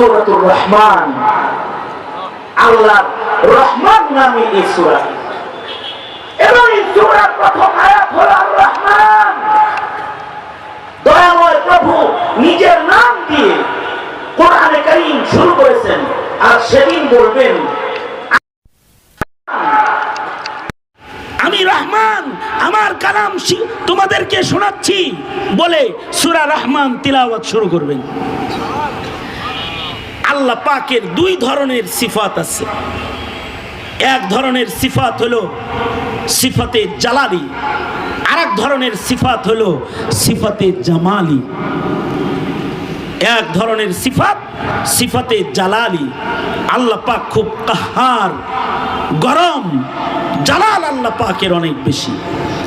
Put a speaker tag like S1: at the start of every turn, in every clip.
S1: সূরাতুর রহমান। আল্লাহ রহমান নামে এই সূরা। এবং এই সূরার প্রথম আয়াত হলো আর রহমান। দয়াময় প্রভু নিজের নাম দিয়ে কোরআনে কারীম শুরু করেছেন। আর সেদিন বলবেন,
S2: আমি রহমান, আমার কালাম তোমাদেরকে শোনাচ্ছি। বলে সুরা রহমান তিলাওয়াত শুরু করবেন। আল্লাহ পাকের দুই ধরনের সিফাত আছে। এক ধরনের সিফাত হলো সিফাতে জালালি, আরেক ধরনের সিফাত হলো সিফাতে জামালি। এক ধরনের সিফাত সিফাতে জালালি, আল্লাহ পাক খুব কাহার, গরম, জালাল আল্লাহ পাকের অনেক বেশি। আর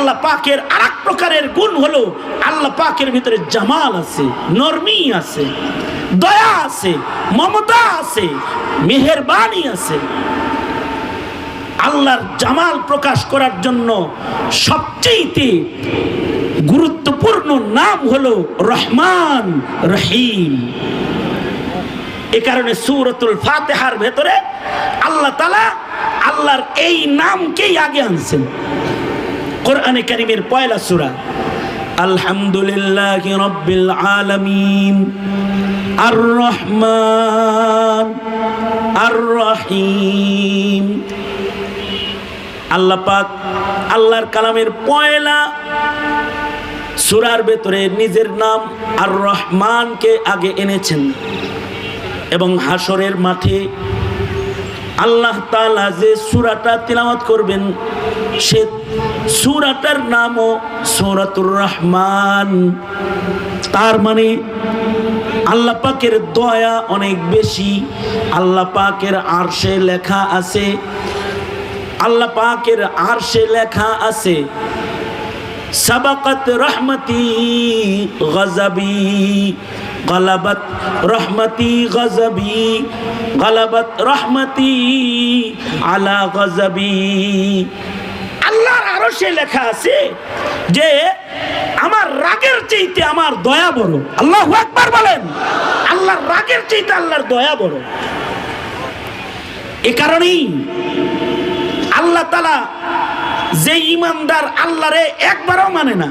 S2: আল্লাহ পাকের আর এক প্রকারের গুণ হলো আল্লাহ পাকের ভিতরে জামাল আছে, নরমি আছে, দয়া আছে, মমতা আছে, মেহেরবানি আছে। আল্লাহর জামাল প্রকাশ করার জন্য সবচেয়েতে গুরুত্বপূর্ণ নাম হলো রহমান রহিম। এ কারণে সুরতুল ফাতেহার ভেতরে আল্লাহ তালা আল্লাহর এই নামকেই আগে আনছেন। কোরআনে কারিমের পয়লা সুরা। আলহামদুলিল্লাহ রব্বিল আলামিন। আর রহমান আর রহিম আল্লাহ পাক আল্লাহর কালামের পয়লা সুরার ভেতরে নিজের নাম আর রহমানকে আগে এনেছেন এবং হাসরের মাঠে আল্লাহ তালা যে সুরাটা তিলাওয়াত করবেন, সে সুরাটার নামও সৌরাতুর রহমান। তার মানে আল্লাহ পাকের দয়া অনেক বেশি, আল্লাহ পাকের আরশে লেখা আছে, আল্লাহ পাকের আরশে লেখা আছে, সাবাকাত রহমতি গজবি। গলাবত রহমতি গজবি, গলাবত রহমতি আলা গজবি। আল্লাহর আরও সে লেখা আছে যে, আমার রাগের চাইতে আমার দয়া বড়। আল্লাহ একবার বলেন। আল্লাহর রাগের চাইতে আল্লাহর দয়া বড়। এ কারণেই আল্লাহ তালা যে ইমানদার আল্লাহরে একবারও মানে না।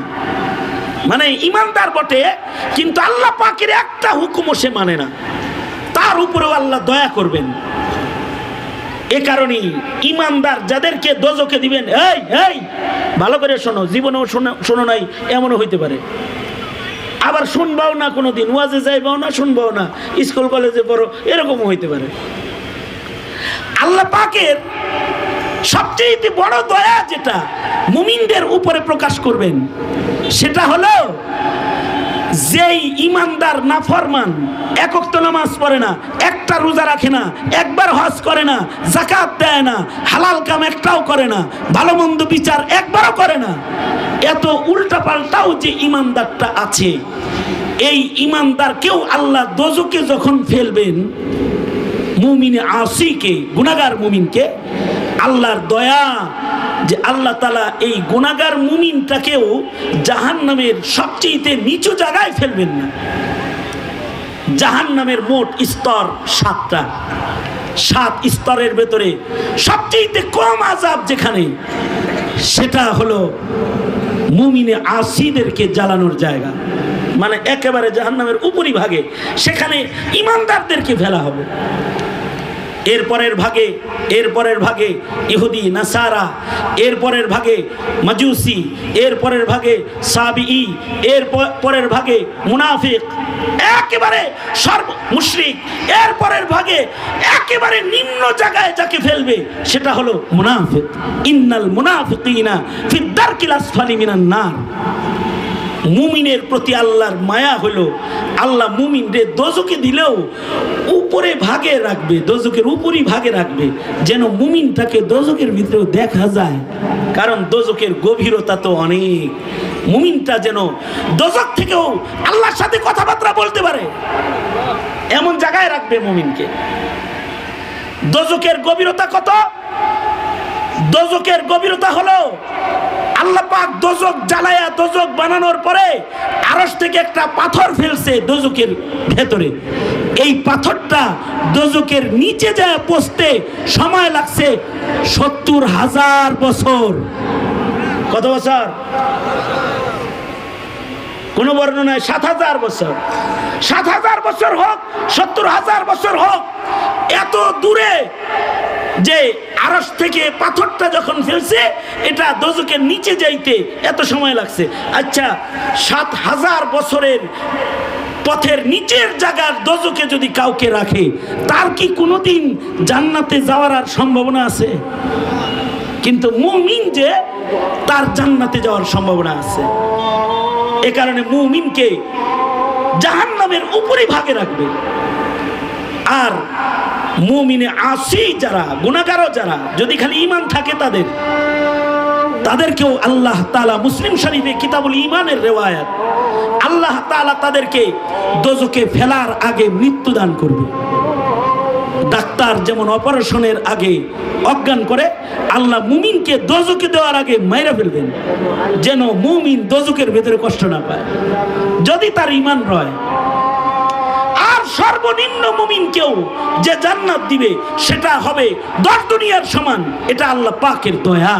S2: মানে ইমানদার বটে, কিন্তু আল্লাহ পাকের একটা হুকুমও সে মানে না। তার উপরেও আল্লাহ দয়া করবেন। এ কারণেই ইমানদার যাদেরকে দোজকে দিবেন, এই এই, ভালো করে শোনো, জীবনেও শোনো নাই, এমনও হইতে পারে। আবার শুনবাও না কোনো দিন ওয়াজে যাইবাও না, শুনবাও না, স্কুল, কলেজে পড়ো, এরকমও হইতে পারে। আল্লাহ পাকের সবচেয়ে বড় দয়া যেটা মুমিনদের উপরে প্রকাশ করবেন, সেটা হলো যেই ইমানদার নাফরমান একক তো নামাজ পড়ে না, একটা রোজা রাখে না, একবার হজ করে না জাকাত দেয় না, হালাল কাম একটাও করে না, ভালো মন্দ বিচার একবারও করে না, এত উল্টা পাল্টাও যে ইমানদারটা আছে, এই ইমানদার কেউ আল্লাহ দোজকে যখন ফেলবেন, মুমিনে আসিকে গুনাগার মুমিনকে আল্লাহর দয়া যে আল্লাহ তালা এই গুনাগার মুমিনটাকেও জাহান নামের সবচেয়ে নিচু জায়গায় ফেলবেন না। জাহান নামের মোট স্তর সাতটা। সাত স্তরের ভেতরে সবচেয়ে কম আজাব যেখানে, সেটা হলো মুমিনে আসিদেরকে জ্বালানোর জায়গা। মানে একেবারে জাহান্নামের উপরি ভাগে সেখানে ইমানদারদেরকে ফেলা হবে। এরপরের ভাগে এরপরের ভাগে ইহুদি, নাসারা এরপরের ভাগে মাজুসি এরপরের ভাগে সাবি এর পরের ভাগে মুনাফিক। একেবারে সর্ব, মুশরিক। এরপরের ভাগে একেবারে নিম্ন জায়গায় যাকে ফেলবে, সেটা হলো মুনাফিক। ইন্নাল মুনাফিকিনা ফিদ দারকিল ফালি মিনান নার। মুমিনের প্রতি আল্লাহর মায়া হলো, আল্লাহ মুমিনরে দোজকে দিলেও উপরে ভাগে রাখবে দোজকের উপরই ভাগে রাখবে। যেন মুমিনটাকে দোজকের ভিতরেও দেখা যায়। কারণ দোজকের গভীরতা তো অনেক। মুমিনটা যেন দোজক থেকেও আল্লাহর সাথে কথাবার্তা বলতে পারে। এমন জায়গায় রাখবে মুমিনকে। দোজকের গভীরতা কত? দোজকের গভীরতা হলো আল্লাহ দোজক জ্বালায়া দোজক বানানোর পরে আরস থেকে একটা পাথর ফেলছে দোজকের ভেতরে। এই পাথরটা দোজকের নিচে যায় পৌঁছতে সময় লাগছে সত্তর হাজার বছর। কত বছর? কোন বর্ণনায় সাত হাজার বছর। সাত হাজার বছর হোক, সত্তর হাজার বছর হোক, এত দূরে যে আরস থেকে পাথরটা যখন ফেলছে, এটা দোজকের নিচে যাইতে এত সময় লাগছে। আচ্ছা সাত হাজার বছরের পথের নিচের জায়গার দোজকে যদি কাউকে রাখে, তার কি কোনোদিন জান্নাতে যাওয়ার আর সম্ভাবনা আছে? কিন্তু মুমিন যে, তার জান্নাতে যাওয়ার সম্ভাবনা আছে। এ কারণে মুমিনকে জাহান নামের উপরে ভাগে রাখবে। আর মুমিনে আসি যারা গুণাগারও যারা, যদি খালি ইমান থাকে তাদের, তাদেরকেও আল্লাহ তালা মুসলিম শরীফে কিতাবুল ইমানের রেওয়ায়াত, আল্লাহ তালা তাদেরকে দোজকে ফেলার আগে মৃত্যুদান করবে। ডাক্তার যেমন অপারেশনের আগে অজ্ঞান করে, আল্লাহ মুমিনকে দোজকে দেওয়ার আগে মাইরা ফেলবেন, যেন মুমিন দোজকের ভেতরে কষ্ট না পায়। যদি তার ইমান রয় সর্বনিম্ন মুমিনকেও যে জান্নাত দিবে, সেটা হবে দশ দুনিয়ার সমান। এটা আল্লাহ পাকের দয়া।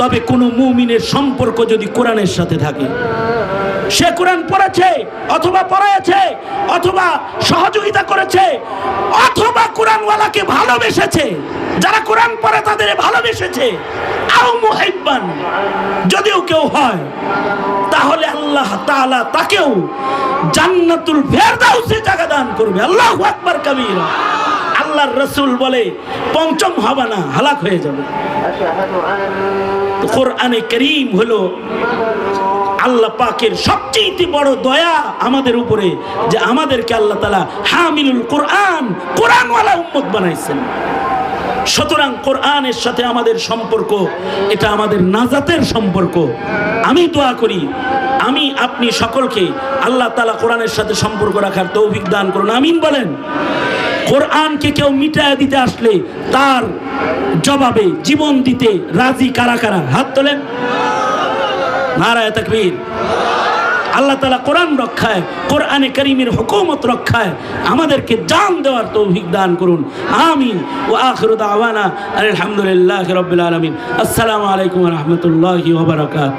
S2: তবে কোনো মুমিনের সম্পর্ক যদি কোরআনের সাথে থাকে সে কোরআন পড়েছে, অথবা পড়াইছে অথবা সহযোগিতা করেছে, অথবা কোরআনওয়ালাকে ভালোবেসেছে। যারা কোরআন পড়ে তাদের ভালোবেসেছে। আও মুহিব্বান, যদিও কেউ হয়, তাহলে আল্লাহ তাআলা তাকেও জান্নাতুল ফেরদাউসে জায়গা দান করবে। আল্লাহু আকবার কবীরা। আল্লাহর রসুল বলে, পঞ্চম হবে না, হালাক হয়ে যাবে। কোরআনে করিম হলো আল্লাহ পাকের সবচেয়ে বড় দয়া আমাদের উপরে, যে আমাদেরকে আল্লাহ তালা হামিলুল কোরআন, কোরআনওয়ালা উম্মত বানাইছেন। সুতরাং কোরআনের সাথে আমাদের সম্পর্ক, এটা আমাদের নাজাতের সম্পর্ক। আমি দোয়া করি, আমি, আপনি সকলকে আল্লাহ তালা কোরআনের সাথে সম্পর্ক রাখার তৌফিক দান করুন, আমিন বলেন। কোরআনকে কেউ মিটায় দিতে আসলে তার জবাবে জীবন দিতে রাজি কারা কারা? হাত তোলেন। নারায় তকবীর। আল্লাহ তালা কোরআন রক্ষায়, কোরআনে করিমের হুকুমত রক্ষায় আমাদেরকে জান দেওয়ার তৌফিক দান করুন। আমিন। ও আখর আওয়ানা আলহামদুলিল্লাহ রবিল আলমিন। আসসালামু আলাইকুম রহমতুল্লাহ ওবরাকাত